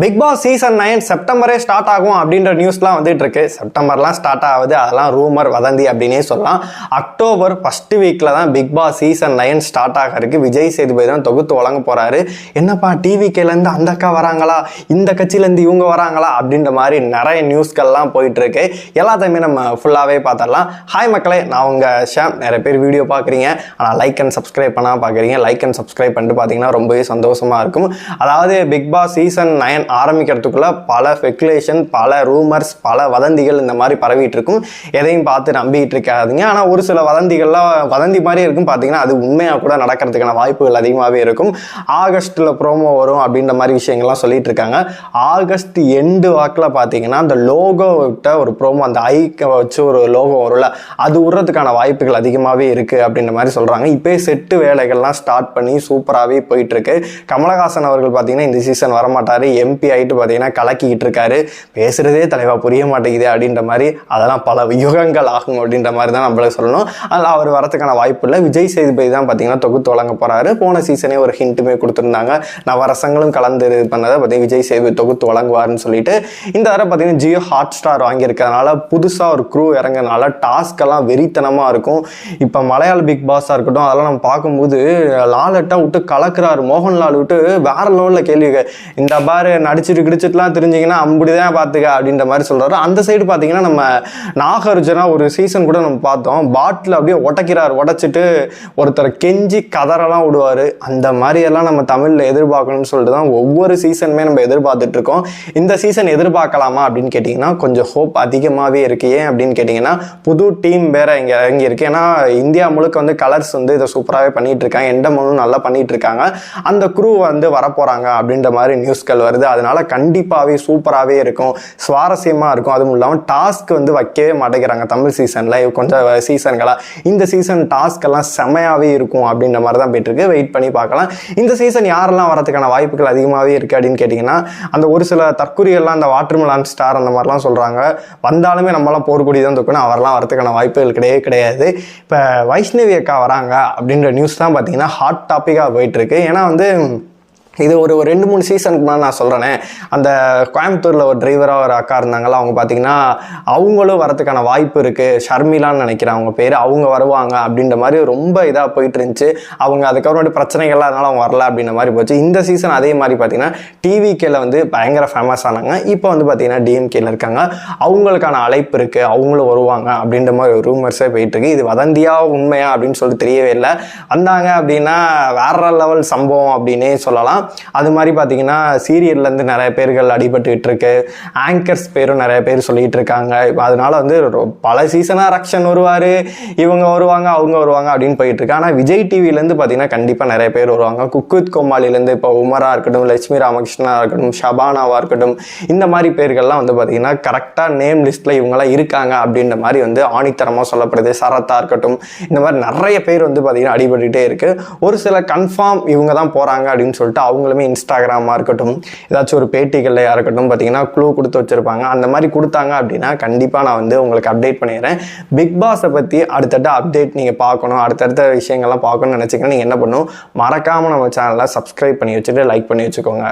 Big pass season nine செப்டம்பரே start ஆகும் அப்படின்ற நியூஸ்லாம் வந்துட்டு இருக்கு. செப்டம்பர்லாம் ஸ்டார்ட் ஆகுது. அதெல்லாம் ரூமர் வதந்தி அப்படின்னே சொல்லலாம். அக்டோபர் ஃபர்ஸ்ட் வீக்ல தான் Bigg Boss season nine start ஆகிறதுக்கு விஜய் சேதுபதி தான் தொகுத்து வழங்க போறாரு. என்னப்பா டிவிகேல அந்த அக்கா வராங்களா? இந்த கட்சியிலேருந்து இவங்க வராங்களா? அப்படின்ற மாதிரி நிறைய நியூஸ்கள்லாம் போயிட்டு இருக்கு. எல்லாத்தையுமே நம்ம ஃபுல்லாகவே பார்த்துடலாம். ஹாய் மக்களே நான் உங்க ஷாம். நிறைய பேர் வீடியோ பார்க்குறீங்க. ஆனால் லைக் அண்ட் சப்ஸ்கிரைப் பண்ணால் பார்க்குறீங்க. லைக் அண்ட் சப்ஸ்கிரைப் பண்ணிட்டு பார்த்தீங்கன்னா ரொம்பவே சந்தோஷமாக இருக்கும். அதாவது பிக் பாஸ் சீசன் நைன் ஆரம்பிக்கிறதுக்குள்ள பல ஸ்பெகுலேஷன் பல ரூமர்ஸ் பல வதந்திகள் இந்த மாதிரி பரவிட்டு இருக்கும் எதையும் பார்த்து நம்பிக்கிட்டு இருக்காதீங்க. ஆனால் ஒரு சில வதந்திகள்லாம் வதந்தி மாதிரி இருக்கும். பார்த்தீங்கன்னா அது உண்மையாக கூட நடக்கிறதுக்கான வாய்ப்புகள் அதிகமாகவே இருக்கும். ஆகஸ்ட்டில் ப்ரோமோ வரும் அப்படின்ற மாதிரி விஷயங்கள்லாம் சொல்லிட்டு இருக்காங்க. ஆகஸ்ட் எண்டு வாக்கில் பார்த்தீங்கன்னா அந்த லோகோ விட்ட ஒரு ப்ரோமோ அந்த ஐக்கை வச்சு ஒரு லோகோ வரும்ல அது விடுறதுக்கான வாய்ப்புகள் அதிகமாகவே இருக்குது அப்படின்ற மாதிரி சொல்கிறாங்க இப்போயே செட்டு வேலைகள்லாம் ஸ்டார்ட் பண்ணி சூப்பராகவே போயிட்டுருக்கு கமலஹாசன் அவர்கள் பார்த்தீங்கன்னா இந்த சீசன் வரமாட்டார். எம்பி ஆகிட்டு பார்த்தீங்கன்னா கலக்கிக்கிட்டு இருக்காரு. பேசுகிறதே தலைவா புரிய மாட்டேங்குது அப்படின்ற மாதிரி அதெல்லாம் பல யுகங்கள் ஆகும் அப்படின்ற மாதிரி தான் நம்மளுக்கு சொல்லணும். அதில் அவர் வரதுக்கான வாய்ப்பு இல்லை. விஜய் சேதுபதி தான் பார்த்தீங்கன்னா தொகுத்து வழங்க போகிறாரு போன சீசனே ஒரு ஹிண்ட்டுமே கொடுத்துருந்தாங்க. நவரசங்களும் கலந்து இது பண்ணதை பார்த்தீங்கன்னா விஜய் சேதுபதி தொகுத்து வழங்குவார்னு சொல்லிட்டு இந்த தடவை பார்த்தீங்கன்னா ஜியோ ஹாட் ஸ்டார் வாங்கியிருக்கிறதுனால புதுசாக ஒரு க்ரூ இறங்குறதுனால டாஸ்க் எல்லாம் வெறித்தனமாக இருக்கும். இப்போ மலையாள பிக் பாஸாக இருக்கட்டும் அதெல்லாம் நம்ம பார்க்கும்போது லாலட்டாக விட்டு கலக்குறாரு. மோகன்லால் விட்டு வேற லெவலில் கேள்வி கே- இந்த பாரு நடிச்சிட்டு கிடிச்சிட்டுலாம் தெரிஞ்சிங்கன்னா அப்படிதான் பார்த்துக்க அப்படின்ற மாதிரி சொல்கிறாரு அந்த சைடு பார்த்தீங்கன்னா நம்ம நாகார்ஜுனா ஒரு சீசன் கூட நம்ம பார்த்தோம். பாட்டில் அப்படியே உடைக்கிறார் உடைச்சிட்டு ஒருத்தர் கெஞ்சி கதறெல்லாம் விடுவார். அந்த மாதிரி எல்லாம் நம்ம தமிழில் எதிர்பார்க்கணும்னு சொல்லிட்டு தான் ஒவ்வொரு சீசனுமே நம்ம எதிர்பார்த்துட்டு இருக்கோம். இந்த சீசன் எதிர்பார்க்கலாமா அப்படின்னு கேட்டிங்கன்னா கொஞ்சம் ஹோப் அதிகமாகவே இருக்கு. ஏன் அப்படின்னு கேட்டிங்கன்னா புது டீம் வேற இங்கே இறங்கி இருக்கு ஏன்னா இந்தியா முழுக்க வந்து கலர்ஸ் வந்து இதை சூப்பராகவே பண்ணிட்டு இருக்காங்க. எண்டமனும் நல்லா பண்ணிட்டு இருக்காங்க. அந்த குரூ வந்து வரப்போகிறாங்க அப்படின்ற மாதிரி நியூஸ்கள் வருது. அதனால கண்டிப்பாகவே சூப்பராகவே இருக்கும். சுவாரஸ்யமாக இருக்கும். அதுவும் இல்லாமல் டாஸ்க் வந்து வைக்கவே மாட்டேங்கிறாங்க தமிழ் சீசனில் கொஞ்சம் சீசன்களாக இந்த சீசன் டாஸ்க் எல்லாம் செமையாகவே இருக்கும் அப்படின்ற மாதிரி தான் போயிட்டுருக்கு வெயிட் பண்ணி பார்க்கலாம். இந்த சீசன் யாரெல்லாம் வரதுக்கான வாய்ப்புகள் அதிகமாகவே இருக்குது அப்படின்னு கேட்டிங்கன்னா அந்த ஒரு சில தற்குறிகள்லாம் அந்த வாட்டர்மெலான் ஸ்டார் அந்த மாதிரிலாம் சொல்கிறாங்க வந்தாலுமே நம்மளாம் போர்க்குடி தான் தூக்கணும். அவரெல்லாம் வரதுக்கான வாய்ப்புகள் கிடையவே கிடையாது. இப்போ வைஷ்ணவி அக்கா வராங்க அப்படின்ற நியூஸ் தான் பார்த்தீங்கன்னா ஹாட் டாப்பிக்காக போயிட்டுருக்கு ஏன்னா வந்து இது ஒரு ஒரு ரெண்டு மூணு சீசனுக்கு மேலே நான் சொல்கிறேனே அந்த கோயம்புத்தூரில் ஒரு டிரைவராக ஒரு அக்கா இருந்தாங்களா அவங்க பார்த்தீங்கன்னா அவங்களும் வரதுக்கான வாய்ப்பு இருக்குது ஷர்மிலான்னு நினைக்கிறேன் அவங்க பேர். அவங்க வருவாங்க அப்படின்ற மாதிரி ரொம்ப இதாக போயிட்டு இருந்துச்சு. அவங்க அதுக்கப்புறமேட்டு பிரச்சனைகள்லாம் அதனால் அவங்க வரல அப்படின்ற மாதிரி போச்சு. இந்த சீசன் அதே மாதிரி பார்த்தீங்கன்னா டிவிகேல வந்து பயங்கர ஃபேமஸ் ஆனாங்க. இப்போ வந்து பார்த்தீங்கன்னா டிஎம்கேல இருக்காங்க. அவங்களுக்கான அழைப்பு இருக்குது அவங்களும் வருவாங்க அப்படின்ற மாதிரி ஒரு ரூமர்ஸே போயிட்டு இருக்கு. இது வதந்தியாக உண்மையா அப்படின்னு சொல்லி தெரியவே இல்லை. வந்தாங்க அப்படின்னா வேற லெவல் சம்பவம் அப்படின்னே சொல்லலாம். அது மாதிரி பார்த்தீங்கன்னா சீரியல்லேருந்து நிறைய பேர்கள் அடிபட்டுக்கிட்டு இருக்கு ஆங்கர்ஸ் பேரும் நிறைய பேர் சொல்லிகிட்டு இருக்காங்க அதனால வந்து ரொ- பல சீசனாக ரக்ஷன் வருவார். இவங்க வருவாங்க அவங்க வருவாங்க அப்படின்னு போயிட்டு இருக்கு ஆனால் விஜய் டிவிலேருந்து பார்த்தீங்கன்னா கண்டிப்பாக நிறைய பேர் வருவாங்க. குக்குத் கோமாளிலேருந்து இப்போ உமரா இருக்கட்டும் லட்சுமி ராமகிருஷ்ணா இருக்கட்டும் ஷபானாவாக இருக்கட்டும் இந்த மாதிரி பேர்கள்லாம் வந்து பார்த்தீங்கன்னா கரெக்டாக நேம் லிஸ்ட்டில் இவங்கெல்லாம் இருக்காங்க அப்படின்ற மாதிரி வந்து ஆணித்தரமாக சொல்லப்படுது. சரத்தாக இருக்கட்டும் இந்த மாதிரி நிறைய பேர் வந்து பார்த்தீங்கன்னா அடிபட்டுகிட்டே இருக்குது ஒரு சில கன்ஃபார்ம் இவங்க தான் போகிறாங்க அப்படின்னு சொல்லிட்டு அவங்க அவங்களுமே இன்ஸ்டாகிராமாக இருக்கட்டும் ஏதாச்சும் ஒரு பேட்டிகள்லையாக இருக்கட்டும் பார்த்தீங்கன்னா க்ளூ கொடுத்து வச்சுருப்பாங்க. அந்த மாதிரி கொடுத்தாங்க அப்படின்னா கண்டிப்பாக நான் வந்து உங்களுக்கு அப்டேட் பண்ணிடுறேன். பிக் பாஸை பற்றி அடுத்தடுத்த அப்டேட் நீங்கள் பார்க்கணும். அடுத்தடுத்த விஷயங்கள்லாம் பார்க்கணும்னு நினச்சிங்கன்னா நீங்கள் என்ன பண்ணணும் மறக்காமல் நம்ம சேனலை சப்ஸ்கிரைப் பண்ணி வச்சுட்டு லைக் பண்ணி வச்சுக்கோங்க.